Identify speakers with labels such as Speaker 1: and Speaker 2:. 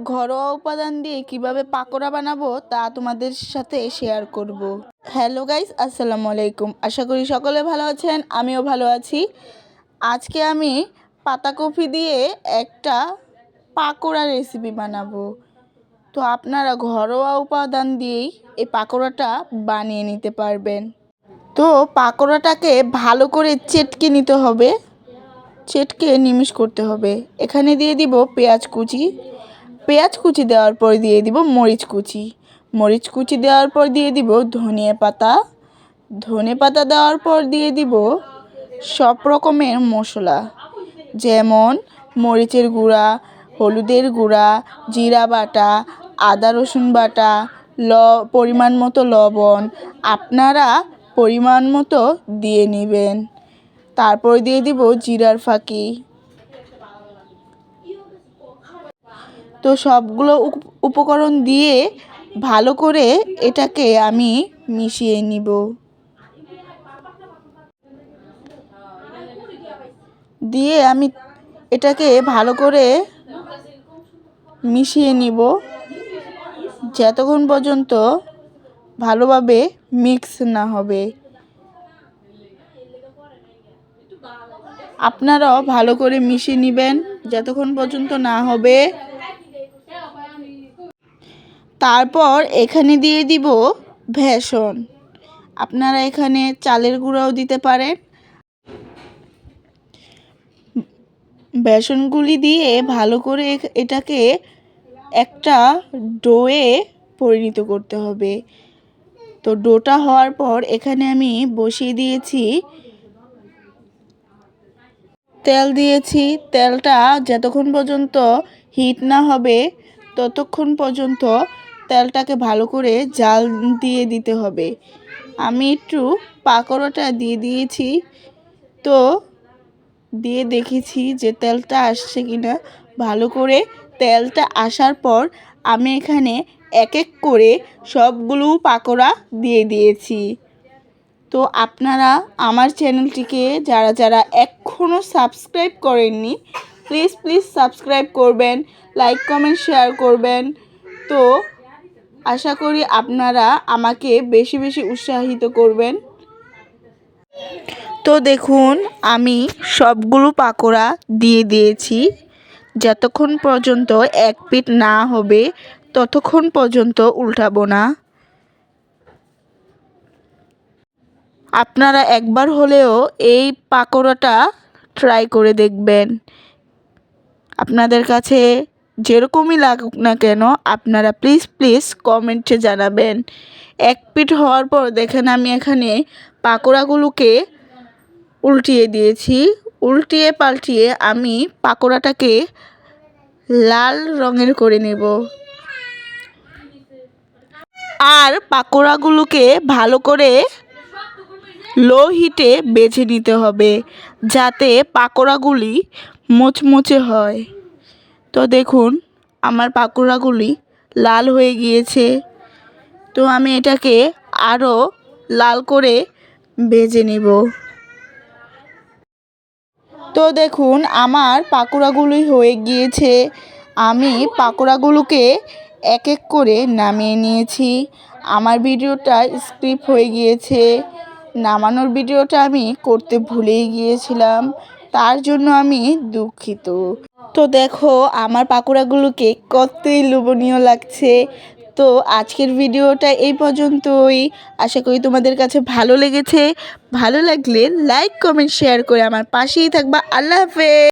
Speaker 1: ঘরোয়া উপাদান দিয়ে কীভাবে পাকোড়া বানাবো তা তোমাদের সাথে শেয়ার করব। হ্যালো গাইস আসসালামু আলাইকুম। আশা করি সকলে ভালো আছেন, আমিও ভালো আছি। আজকে আমি পাতাকপি দিয়ে একটা পাকোড়া রেসিপি বানাবো। তো আপনারা ঘরোয়া উপাদান দিয়েই এই পাকোড়াটা বানিয়ে নিতে পারবেন। তো পাকোড়াটাকে ভালো করে চেটকে নিতে হবে। চেটকে নিমিষ করতে হবে। এখানে দিয়ে দিব পেঁয়াজ কুচি পেঁয়াজ কুচি দেওয়ার পর দিয়ে দিব মরিচ কুচি। মরিচ কুচি দেওয়ার পর দিয়ে দিব ধনিয়া পাতা। ধনে পাতা দেওয়ার পর দিয়ে দিব সব রকমের মশলা। যেমন মরিচের গুঁড়া, হলুদের গুঁড়া, জিরা বাটা, আদা রসুন বাটা, ল, পরিমাণ মতো লবণ আপনারা পরিমাণ মতো দিয়ে নেবেন। তারপর দিয়ে দিব জিরার ফাঁকি। তো সবগুলো উপকরণ দিয়ে ভালো করে এটাকে আমি মিশিয়ে নিব। দিয়ে আমি এটাকে ভালো করে মিশিয়ে নিব। যতক্ষণ পর্যন্ত ভালোভাবে মিক্স না হবে। আপনারাও ভালো করে মিশিয়ে নেবেন। যতক্ষণ পর্যন্ত না হবে তারপর এখানে দিয়ে দিব ভেষণ। আপনারা এখানে চালের গুঁড়াও দিতে পারেন। বেসনগুলি দিয়ে ভালো করে এটাকে একটা ডোয়ে পরিণত করতে হবে। তো ডোটা হওয়ার পর এখানে আমি বসিয়ে দিয়েছি। তেল দিয়েছি। তেলটা যতক্ষণ পর্যন্ত হিট না হবে, ততক্ষণ পর্যন্ত তেলটাকে ভালো করে জাল দিয়ে দিতে হবে। আমি একটু পাকোড়াটা দিয়ে দিয়েছি। তো দিয়ে দেখেছি যে তেলটা আসছে কি না ভালো করে তেলটা আসার পর আমি এখানে এক এক করে সবগুলো পাকোড়া দিয়ে দিয়েছি। তো আপনারা আমার চ্যানেলটিকে যারা যারা এখনও সাবস্ক্রাইব করেননি প্লিজ প্লিজ সাবস্ক্রাইব করবেন লাইক কমেন্ট শেয়ার করবেন। তো আশা করি আপনারা আমাকে বেশি বেশি উৎসাহিত করবেন। তো দেখুন, আমি সবগুলো পাকোড়া দিয়ে দিয়েছি। যতক্ষণ পর্যন্ত এক পিট না হবে, ততক্ষণ পর্যন্ত উল্টাবো না। আপনারা একবার হলেও এই পাকোড়াটা ট্রাই করে দেখবেন। আপনাদের কাছে যেরকমই লাগুক না কেন, আপনারা প্লিজ প্লিজ কমেন্টে জানাবেন। এক পিঠ হওয়ার পর দেখেন আমি এখানে পাকোড়াগুলোকে উল্টিয়ে দিয়েছি। উল্টিয়ে পাল্টিয়ে আমি পাকোড়াটাকে লাল রঙের করে নেব। আর পাকোড়াগুলোকে ভালো করে লো হিটে বেছে নিতে হবে, যাতে পাকোড়াগুলি মুচমুচে হয়। তো দেখুন, আমার পাকোড়াগুলি লাল হয়ে গিয়েছে। তো আমি এটাকে আরও লাল করে ভেজে নেব। তো দেখুন, আমার পাকোড়াগুলি হয়ে গিয়েছে। আমি পাকোড়াগুলোকে এক এক করে নামিয়ে নিয়েছি। আমার ভিডিওটা স্ক্রিপ হয়ে গিয়েছে। নামানোর ভিডিওটা আমি করতে ভুলেই গিয়েছিলাম। তার জন্য আমি দুঃখিত। তো দেখো, আমার পাকোড়াগুলোকে কতই লোভনীয় লাগছে। তো আজকের ভিডিওটা এই পর্যন্তই। আশা করি তোমাদের কাছে ভালো লেগেছে। ভালো লাগলে লাইক কমেন্ট শেয়ার করে আমার পাশেই থাকবা। আল্লাহ হাফেজ!